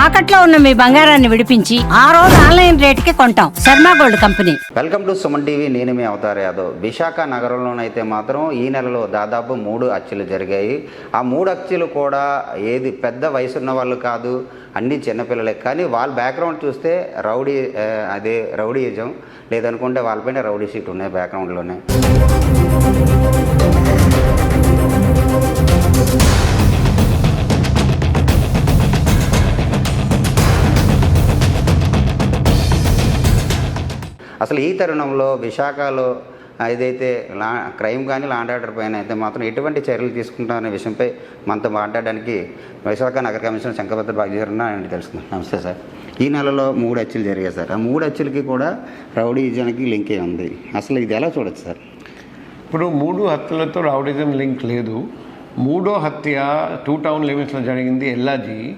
తాకట్లో ఉన్న మీ బంగారాన్ని విడిపించి ఆ రోజు ఆన్లైన్ రేటుకి కొంటాం. Sharma gold company. Welcome to Suman TV నేను మీ అవతార్ యాదవ్. విశాఖ నగరంలోనైతే మాత్రం ఈ నెలలో దాదాపు మూడు హత్యలు జరిగాయి. ఆ మూడు హత్యలు కూడా ఏది పెద్ద వయసు ఉన్న వాళ్ళు కాదు అన్ని చిన్నపిల్లలే. కానీ వాళ్ళ బ్యాక్గ్రౌండ్ చూస్తే రౌడీ అదే రౌడీయిజం. లేదనుకుంటే వాళ్ళపైన రౌడీ షీట్ ఉన్నాయి బ్యాక్గ్రౌండ్లోనే అసలు ఈ తరుణంలో విశాఖలో ఏదైతే లా క్రైమ్ కానీ లాండ్ ఆర్డర్ పైన అయితే మాత్రం ఎటువంటి చర్యలు తీసుకుంటామనే విషయంపై మనతో మాట్లాడడానికి విశాఖ నగర కమిషనర్ శంకరభద్ర బాగ్యరణ అని తెలుసుకుందాం. నమస్తే సార్. ఈ నెలలో మూడు హత్యలు జరిగాయి సార్. ఆ మూడు హత్యలకి కూడా రౌడీజానికి లింకే ఉంది. అసలు ఇది ఎలా చూడొచ్చు సార్? ఇప్పుడు మూడు హత్యలతో రౌడీజం లింక్ లేదు. మూడో హత్య టూ టౌన్ లిమిట్స్లో జరిగింది ఎల్లాజీ.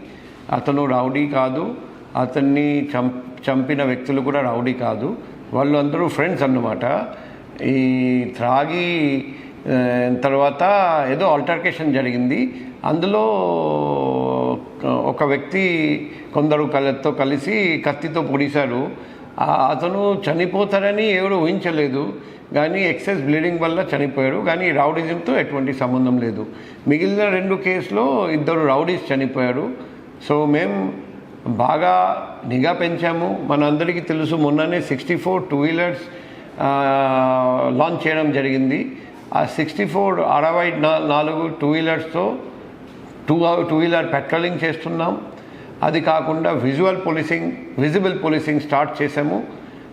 అతను రౌడీ కాదు. అతన్ని చం చంపిన వ్యక్తులు కూడా రౌడీ కాదు. వాళ్ళు అందరూ ఫ్రెండ్స్ అన్నమాట. ఈ త్రాగి తర్వాత ఏదో ఆల్టర్కేషన్ జరిగింది. అందులో ఒక వ్యక్తి కొందరు కళ్ళతో కలిసి కత్తితో పొడిశారు. అతను చనిపోతారని ఎవరు ఊహించలేదు. కానీ ఎక్సెస్ బ్లీడింగ్ వల్ల చనిపోయారు. కానీ రౌడిజంతో ఎటువంటి సంబంధం లేదు. మిగిలిన రెండు కేసులో ఇద్దరు రౌడీస్ చనిపోయారు. సో మేము బాగా నిఘా పెంచాము. మనందరికీ తెలుసు మొన్ననే sixty four two wheelers launch చేయడం జరిగింది. ఆ సిక్స్టీ ఫోర్ అరవై నాలుగు టూ వీలర్స్తో టూ టూ వీలర్ పెట్రోలింగ్ చేస్తున్నాం. అది కాకుండా visual policing visible policing start చేసాము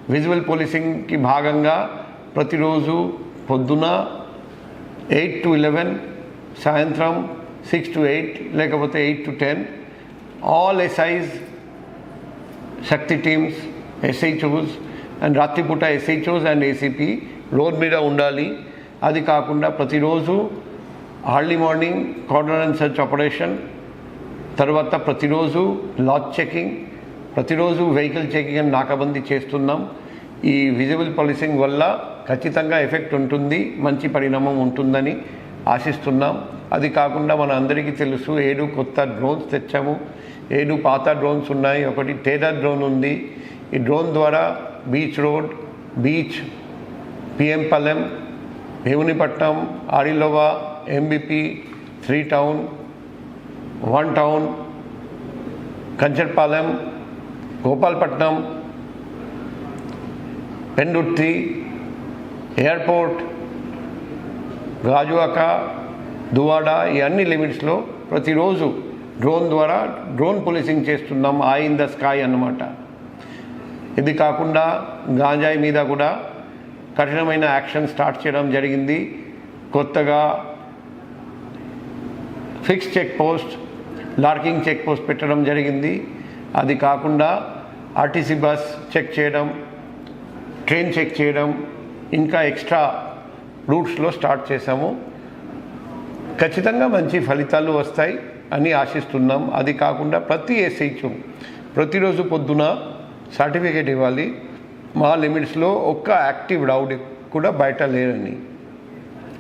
విజువల్ పోలీసింగ్కి భాగంగా ప్రతిరోజు పొద్దున ఎయిట్ టు ఇలెవెన్ సాయంత్రం సిక్స్ టు ఎయిట్ లేకపోతే eight to ten all SIs Shakti teams SHOs and రాత్రిపూట ఎస్హెచ్ఓస్ అండ్ ఏసీపీ రోడ్ మీద ఉండాలి. అది కాకుండా ప్రతిరోజు early morning cordon and search operation తర్వాత ప్రతిరోజు లాక్ చెకింగ్ ప్రతిరోజు వెహికల్ చెకింగ్ అని నాకాబందీ చేస్తున్నాం. ఈ విజిబుల్ పాలిసింగ్ వల్ల ఖచ్చితంగా ఎఫెక్ట్ ఉంటుంది మంచి పరిణామం ఉంటుందని ఆశిస్తున్నాం. అది కాకుండా మన అందరికీ తెలుసు ఏడు కొత్త డ్రోన్స్ తెచ్చాము. ఏడు పాత డ్రోన్స్ ఉన్నాయి. ఒకటి టేడర్ డ్రోన్ ఉంది. ఈ డ్రోన్ ద్వారా beach road beach PM Palem Bheemunipatnam Arilova MVP three town one town Kancharapalem Gopalapatnam Pendurthi airport Gajuwaka Duvvada ఈ అన్ని లిమిట్స్లో ప్రతిరోజు డ్రోన్ ద్వారా డ్రోన్ పోలీసింగ్ చేస్తున్నాం ఆ ఇన్ ద స్కై అన్నమాట. ఇది కాకుండా గాంజాయి మీద కూడా కఠినమైన యాక్షన్ స్టార్ట్ చేయడం జరిగింది. కొత్తగా fix check post lurking check post పెట్టడం జరిగింది. అది కాకుండా ఆర్టీసీ బస్ చెక్ చేయడం ట్రైన్ చెక్ చేయడం ఇంకా ఎక్స్ట్రా రూట్స్లో స్టార్ట్ చేశాము. ఖచ్చితంగా మంచి ఫలితాలు వస్తాయి అని ఆశిస్తున్నాం. అది కాకుండా ప్రతి ఎస్హెచ్ఓ ప్రతిరోజు పొద్దున సర్టిఫికేట్ ఇవ్వాలి. మా లిమిట్స్లో ఒక్క యాక్టివ్ రౌడీ కూడా బయట లేరని.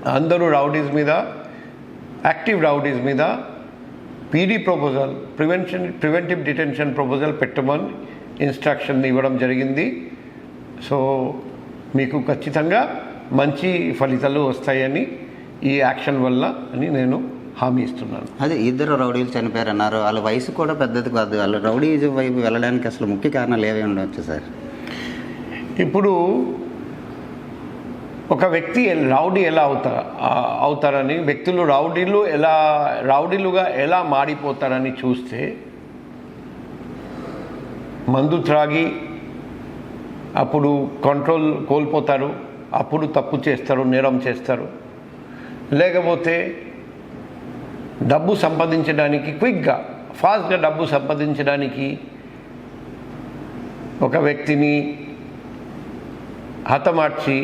అందరూ రౌడీస్ మీద యాక్టివ్ రౌడీస్ మీద PD proposal prevention preventive detention proposal పెట్టమని ఇన్స్ట్రక్షన్ ఇవ్వడం జరిగింది. సో మీకు ఖచ్చితంగా మంచి ఫలితాలు వస్తాయని ఈ యాక్షన్ వల్ల అని నేను హామీ ఇస్తున్నాను. అదే ఇద్దరు రౌడీలు చనిపోయారన్నారు. వాళ్ళ వయసు కూడా పెద్దది కాదు. వాళ్ళ రౌడీజం వైపు వెళ్ళడానికి అసలు ముఖ్య కారణాలు ఏవి ఉండవచ్చు సార్? ఇప్పుడు ఒక వ్యక్తి రౌడీ ఎలా అవుతా ఆ- అవుతారని వ్యక్తులు రౌడీలు ఎలా రౌడీలుగా ఎలా మారిపోతారని చూస్తే మందు త్రాగి అప్పుడు కంట్రోల్ కోల్పోతారు. అప్పుడు తప్పు చేస్తారు నేరం చేస్తారు. లేకపోతే డబ్బు సంపాదించడానికి క్విక్గా ఫాస్ట్గా డబ్బు సంపాదించడానికి ఒక వ్యక్తిని హతమార్చి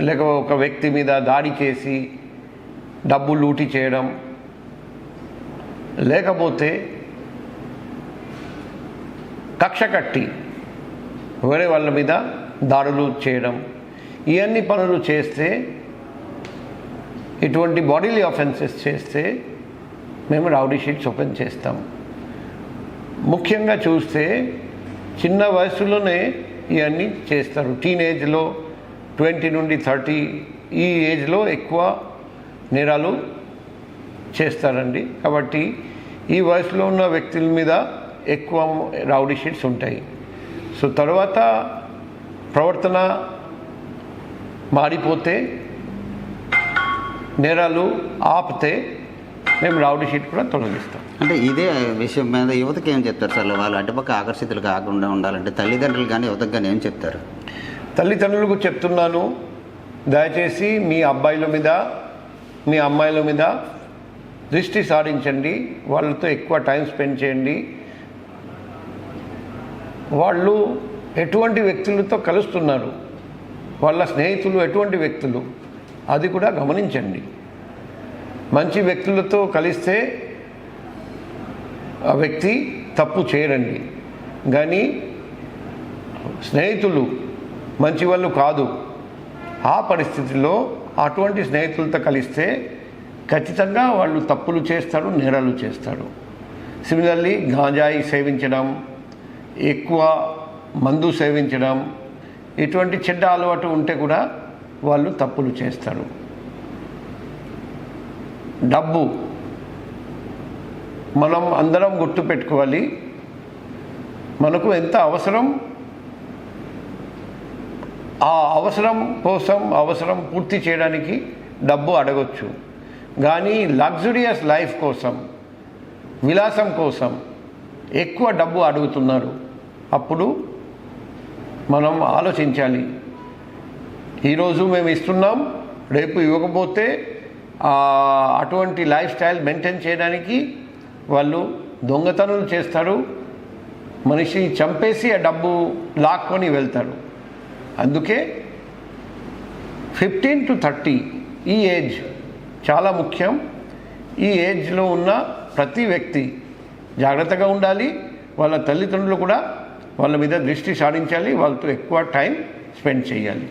లేక ఒక వ్యక్తి మీద దాడి చేసి డబ్బు లూటి చేయడం లేకపోతే కక్ష కట్టి వేరే వాళ్ళ మీద దాడులు చేయడం ఇవన్నీ పనులు చేస్తే ఇటువంటి బాడీలీ ఆఫెన్సెస్ చేస్తే మేము రౌడీ షీట్స్ ఓపెన్ చేస్తాం. ముఖ్యంగా చూస్తే చిన్న వయసులోనే ఇవన్నీ చేస్తారు. టీనేజ్లో ట్వంటీ నుండి థర్టీ ఈ ఏజ్లో ఎక్కువ నేరాలు చేస్తారండి. కాబట్టి ఈ వయసులో ఉన్న వ్యక్తుల మీద ఎక్కువ రౌడీ షీట్స్ ఉంటాయి. సో తర్వాత ప్రవర్తన మారిపోతే నేరాలు ఆపితే మేము రౌడీ షీట్ కూడా తొలగిస్తాం. అంటే ఇదే విషయం మీద యువతకి ఏం చెప్తారు సార్? వాళ్ళు అటుపక్క ఆకర్షితులు కాకుండా ఉండాలంటే తల్లిదండ్రులు కానీ యువతకు కానీ ఏం చెప్తారు? తల్లిదండ్రులకు చెప్తున్నాను దయచేసి మీ అబ్బాయిల మీద మీ అమ్మాయిల మీద దృష్టి సారించండి వాళ్ళతో ఎక్కువ టైం స్పెండ్ చేయండి. వాళ్ళు ఎటువంటి వ్యక్తులతో కలుస్తున్నారు? వాళ్ళ స్నేహితులు ఎటువంటి వ్యక్తులు? అది కూడా గమనించండి. మంచి వ్యక్తులతో కలిస్తే ఆ వ్యక్తి తప్పు చేయరండి కానీ స్నేహితులు మంచి వాళ్ళు కాదు. ఆ పరిస్థితిలో అటువంటి స్నేహితులతో కలిస్తే ఖచ్చితంగా వాళ్ళు తప్పులు చేస్తారు నేరాలు చేస్తారు. సిమిలర్లీ గాంజాయి సేవించడం ఎక్కువ మందు సేవించడం ఇటువంటి చెడ్డ అలవాటు ఉంటే కూడా వాళ్ళు తప్పులు చేస్తారు. డబ్బు. మనం అందరం గుర్తుపెట్టుకోవాలి మనకు ఎంత అవసరం? ఆ అవసరం కోసం అవసరం పూర్తి చేయడానికి డబ్బు అడగొచ్చు. కానీ లగ్జురియస్ లైఫ్ కోసం విలాసం కోసం ఎక్కువ డబ్బు అడుగుతున్నారు. అప్పుడు మనం ఆలోచించాలి. ఈరోజు మేము ఇస్తున్నాం. రేపు ఇవ్వకపోతే అటువంటి లైఫ్ స్టైల్ మెయింటైన్ చేయడానికి వాళ్ళు దొంగతనాలు చేస్తారు. మనిషిని చంపేసి ఆ డబ్బు లాక్కొని వెళ్తారు. అందుకే ఫిఫ్టీన్ టు థర్టీ ఈ ఏజ్ చాలా ముఖ్యం. ఈ ఏజ్లో ఉన్న ప్రతి వ్యక్తి జాగ్రత్తగా ఉండాలి. వాళ్ళ తల్లిదండ్రులు కూడా వాళ్ళ మీద దృష్టి సారించాలి. వాళ్ళతో ఎక్కువ టైం స్పెండ్ చేయాలి.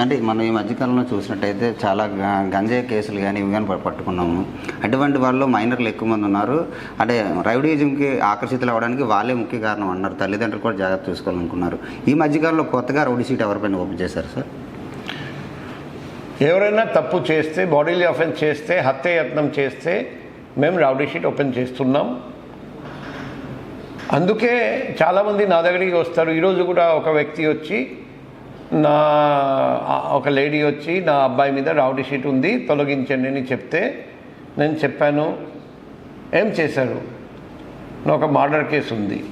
అంటే మనం ఈ మధ్యకాలంలో చూసినట్టయితే చాలా గ- గంజాయి కేసులు కానీ ఇవి కానీ పట్టుకున్నాము. అటువంటి వాళ్ళు మైనర్లు ఎక్కువ మంది ఉన్నారు. అంటే రౌడీజంకి ఆకర్షితులు అవ్వడానికి వాళ్ళే ముఖ్య కారణం అన్నారు. తల్లిదండ్రులు కూడా జాగ్రత్త చూసుకోవాలనుకున్నారు ఈ మధ్యకాలంలో కొత్తగా రౌడీ సీట్ ఎవరిపైన ఓపెన్ చేశారు సార్? ఎవరైనా తప్పు చేస్తే బాడీలీ అఫెన్స్ చేస్తే హత్యయత్నం చేస్తే మేము రౌడీ షీట్ ఓపెన్ చేస్తున్నాం. అందుకే చాలామంది నా దగ్గరికి వస్తారు. ఈరోజు కూడా ఒక వ్యక్తి వచ్చి నా ఒక లేడీ వచ్చి నా అబ్బాయి మీద రౌడీ షీట్ ఉంది తొలగించండి అని చెప్తే నేను చెప్పాను ఏం చేశారు? ఒక మర్డర్ కేసు ఉంది.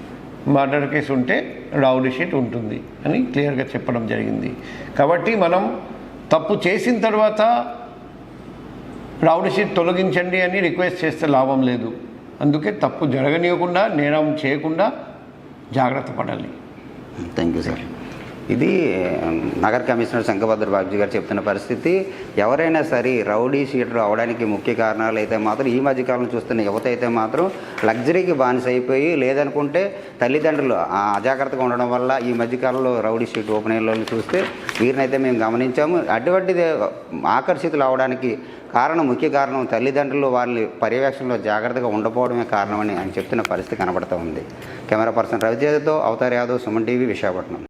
మర్డర్ కేసు ఉంటే రౌడీ షీట్ ఉంటుంది అని క్లియర్గా చెప్పడం జరిగింది. కాబట్టి మనం తప్పు చేసిన తర్వాత రౌడీ షీట్ తొలగించండి అని రిక్వెస్ట్ చేస్తే లాభం లేదు. అందుకే తప్పు జరగనీయకుండా నేరం చేయకుండా జాగ్రత్త పడాలి థ్యాంక్ యూ సార్ ఇది నగర కమిషనర్ శంకభద్ర బాబ్జీ గారు చెప్తున్న పరిస్థితి. ఎవరైనా సరే రౌడీ షీటర్ అవడానికి ముఖ్య కారణాలు అయితే మాత్రం ఈ మధ్యకాలం చూస్తున్న యువత అయితే మాత్రం లగ్జరీకి బానిస అయిపోయి లేదనుకుంటే తల్లిదండ్రులు అజాగ్రత్తగా ఉండడం వల్ల ఈ మధ్యకాలంలో రౌడీ షీట్ ఓపెన్ చూస్తే వీరినైతే మేము గమనించాము. అటువంటి ఆకర్షితులు అవడానికి కారణం ముఖ్య కారణం తల్లిదండ్రులు వాళ్ళ పర్యవేక్షణలో జాగ్రత్తగా ఉండకపోవడమే కారణమని ఆయన చెప్తున్న పరిస్థితి కనబడుతూ ఉంది. కెమెరా పర్సన్ రవితేజతో అవతార్ యాదవ్ సుమన్ టీవీ విశాఖపట్నం.